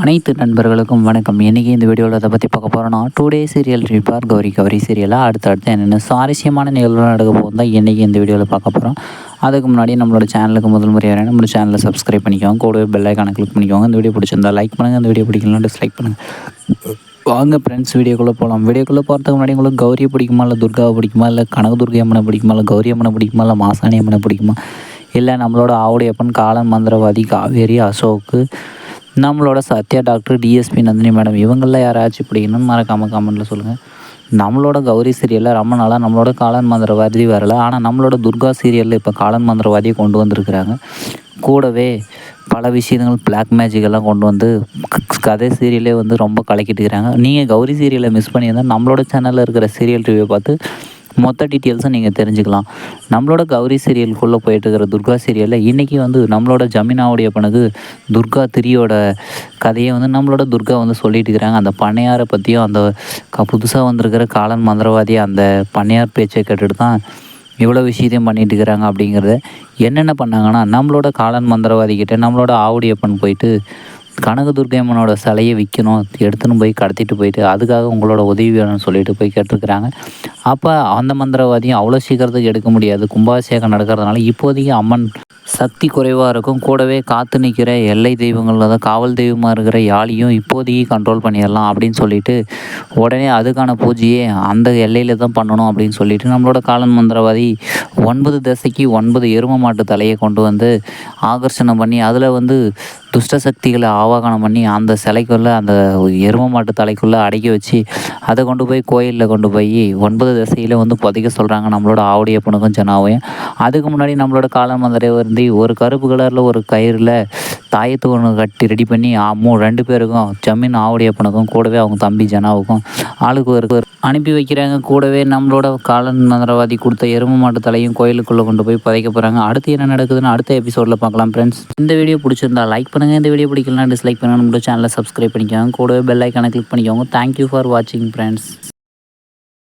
அனைத்து நண்பர்களுக்கும் வணக்கம். இன்றைக்கி இந்த வீடியோவில் அதை பற்றி பார்க்க போகிறோன்னா today serial report Gowri Gowri சீரியலாக அடுத்தடுத்து என்னென்ன சுவாரஸ்யமான நிகழ்வு நடக்க போகும் தான் இன்றைக்கி இந்த வீடியோவில் பார்க்க போகிறோம் அதுக்கு முன்னாடி நம்மளோட சேனலுக்கு முதல் முறையாக நம்மளோட சேனலை சப்ஸ்கிரைப் பண்ணிக்கோங்க. கூடவே பெல் ஐக்கானை கிளிக் பண்ணிக்கோங்க. இந்த வீடியோ பிடிச்சிருந்தா லைக் பண்ணுங்கள் இந்த வீடியோ பிடிக்கலாம் டிஸ்லைக் பண்ணுங்கள் வாங்க ஃப்ரெண்ட்ஸ் வீடியோக்குள்ளே போகலாம் வீடியோக்குள்ளே போகிறதுக்கு முன்னாடி உங்களுக்கு கௌரியை பிடிக்குமா இல்லை துர்காவை பிடிக்குமா இல்லை கனகதுர்கை அம்மனை பிடிக்குமா இல்லை கௌரி அம்மனை பிடிக்குமா இல்லை மாசாணி அம்மனை பிடிக்குமா இல்லை நம்மளோட ஆவுடையப்பன் காலன் மந்திரவாதி காவேரி அசோக்கு நம்மளோட Sathya doctor DSP Nandini madam இவங்களில் யாராச்சும் பிடிக்கணும்னு மறக்காமல் கமெண்ட்டில் சொல்லுங்கள் நம்மளோட கௌரி சீரியலில் ரொம்ப நாளாக நம்மளோட காலன் மந்திரவாதி வரல. ஆனால் நம்மளோட துர்கா சீரியலில் இப்போ காலன் மந்திரவாதியை கொண்டு வந்திருக்கிறாங்க. கூடவே பல விஷயங்கள் பிளாக் மேஜிக் எல்லாம் கொண்டு வந்து கதை சீரியலே வந்து ரொம்ப கலக்கிட்டு இருக்கிறாங்க. நீங்கள் கௌரி சீரியலை மிஸ் பண்ணியிருந்தால் நம்மளோட சேனலில் இருக்கிற சீரியல் டிவியை பார்த்து மொத்த டீட்டெயில்ஸும் நீங்கள் தெரிஞ்சுக்கலாம். நம்மளோட கௌரி சீரியலுக்குள்ளே போயிட்டு இருக்கிற துர்கா சீரியலில் இன்றைக்கி வந்து நம்மளோட ஜமீனாவுடைய பணக்கு துர்கா திரியோட கதையை வந்து நம்மளோட துர்கா வந்து சொல்லிட்டு இருக்கிறாங்க. அந்த பண்ணையாரை பற்றியும் அந்த க புதுசாக வந்திருக்கிற காலன் மந்திரவாதி அந்த பண்ணையார் பேச்சை கேட்டுட்டு தான் இவ்வளோ விஷயத்தையும் பண்ணிட்டு இருக்கிறாங்க அப்படிங்கிறத என்னென்ன பண்ணாங்கன்னா நம்மளோட காலன் மந்திரவாதி கிட்டே நம்மளோட ஆவுடியப்பன் போயிட்டு கனகதுர்கை அம்மனோட சிலையை விற்கணும் எடுத்துன்னு போய் கடத்திட்டு போயிட்டு அதுக்காக உங்களோட உதவி வேணும்னு சொல்லிட்டு போய் கேட்டிருக்கிறாங்க. அப்போ அந்த மந்திரவாதியும் அவ்வளோ சீக்கிரத்துக்கு எடுக்க முடியாது. கும்பாபிஷேகம் நடக்கிறதுனால இப்போதைக்கு அம்மன் சக்தி குறைவாக இருக்கும். கூடவே காத்து நிற்கிற எல்லை தெய்வங்களில் தான் காவல் தெய்வமாக இருக்கிற யாழியும் இப்போதைக்கு கண்ட்ரோல் பண்ணிடலாம் அப்படின்னு சொல்லிட்டு உடனே அதுக்கான பூஜையே அந்த எல்லையில் தான் பண்ணணும் அப்படின்னு சொல்லிட்டு நம்மளோட காலன் மந்திரவாதி ஒன்பது தசைக்கு ஒன்பது எரும மாட்டு தலையை கொண்டு வந்து ஆகர்ஷணம் பண்ணி அதில் வந்து துஷ்ட சக்திகளை ஆவாகனம் பண்ணி அந்த சிலைக்குள்ளே அந்த எரும மாட்டு தலைக்குள்ளே அடக்கி வச்சு அதை கொண்டு போய் கோயிலில் கொண்டு போய் ஒன்பது திசையில் வந்து புதைக்க சொல்கிறாங்க நம்மளோட ஆவுடையப்பனுக்கும் சொன்னாவையும் அதுக்கு முன்னாடி நம்மளோட காலம் மந்திரை வந்து ஒரு கருப்பு கலரில் ஒரு கயிறில் தாயத்து ஒன்று கட்டி ரெடி பண்ணி மூ ரெண்டு பேருக்கும் ஜமீன் ஆவுடையப்பனுக்கும் கூடவே அவங்க தம்பி ஜனாவுக்கும் ஆளுக்கு ஒரு அனுப்பி வைக்கிறாங்க. கூடவே நம்மளோட காலன் மந்திரவாதி கொடுத்த எரும மாட்டு தலையும் கோயிலுக்குள்ளே கொண்டு போய் புதைக்க போகிறாங்க அடுத்து என்ன நடக்குதுன்னு அடுத்த எபிசோடில் பார்க்கலாம் ஃப்ரெண்ட்ஸ் இந்த வீடியோ பிடிச்சிருந்தா லைக் பண்ணுங்கள் இந்த வீடியோ பிடிக்கலாம் டிஸ்லைக் பண்ணுங்கள் நம்மளோட சேனலை சப்ஸ்கிரைப் பண்ணிக்கோங்க. கூடவே பெல் ஐக்கானை கிளிக் பண்ணிக்கோங்க. தேங்க்யூ ஃபார் வாட்சிங் ஃப்ரெண்ட்ஸ்